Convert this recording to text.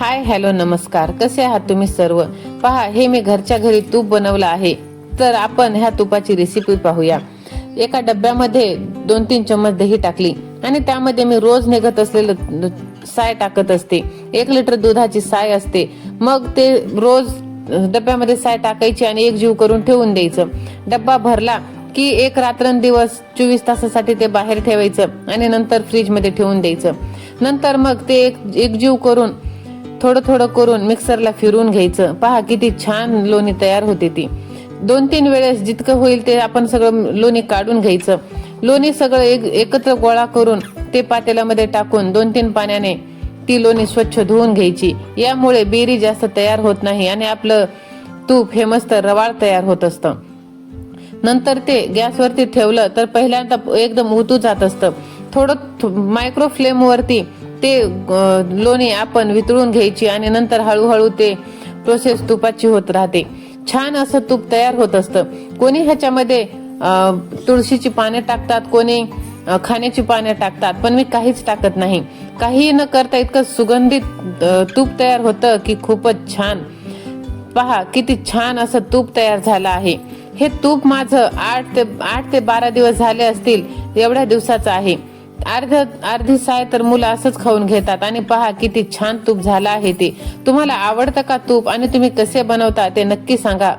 Hi hello नमस्कार. कसे आहात तुम्ही सर्व? पहा हे मी घरच्या घरी तूप बनवलं आहे. तर आपण ह्या तुपाची रेसिपी पाहूया. एका डब्यामध्ये दोन तीन चम्मच दही टाकली आणि त्यामध्ये मी रोज निघत असलेलं साय टाकत असते. एक लिटर दुधाची साय असते. मग ते रोज डब्यामध्ये साय टाकायची आणि एक जीव करून ठेवून द्यायचं. डब्बा भरला की एक रात्रंदिवस चोवीस तासासाठी ते बाहेर ठेवायचं आणि नंतर फ्रीजमध्ये ठेवून द्यायचं. नंतर मग ते एक एकजीव करून थोडं थोडं करून मिक्सरला फिरून घ्यायचं. पहा किती छान लोणी तयार होते ती. दोन तीन वेळेस जितकं होईल ते आपण सगळं लोणी काढून घ्यायचं. लोणी सगळं एक एकत्र गोळा करून ते पातेल्यामध्ये टाकून दोन तीन पाण्याने ती लोणी स्वच्छ धुवून घ्यायची. यामुळे बेरी जास्त तयार होत नाही आणि आपलं तूप हे मस्त रवाळ तयार होत असतं. नंतर ते गॅसवरती ठेवलं तर पहिल्यांदा एकदम उतू जात असतं. थोडं मायक्रो फ्लेमवरती ते लोणी आपण वितळून घ्यायची आणि नंतर हळूहळू ते प्रोसेस तुपाची होत राहते. छान असं तूप तयार होत असतं. कोणी ह्याच्यामध्ये तुळशीची पाने टाकतात कोणी खाण्याची पाने टाकतात पण मी काहीच टाकत नाही. काही न करता इतकं सुगंधित तूप तयार होतं की खूपच छान. पहा किती छान असं तूप तयार झालं आहे. हे तूप माझं आठ ते आठ ते बारा दिवस झाले असतील एवढ्या दिवसाचं आहे. अर्ध अर्धी साय तर मुलं असंच खाऊन घेतात. आणि पहा किती छान तूप झालं आहे ते. तुम्हाला आवडतं का तूप? आणि तुम्ही कसे बनवता ते नक्की सांगा.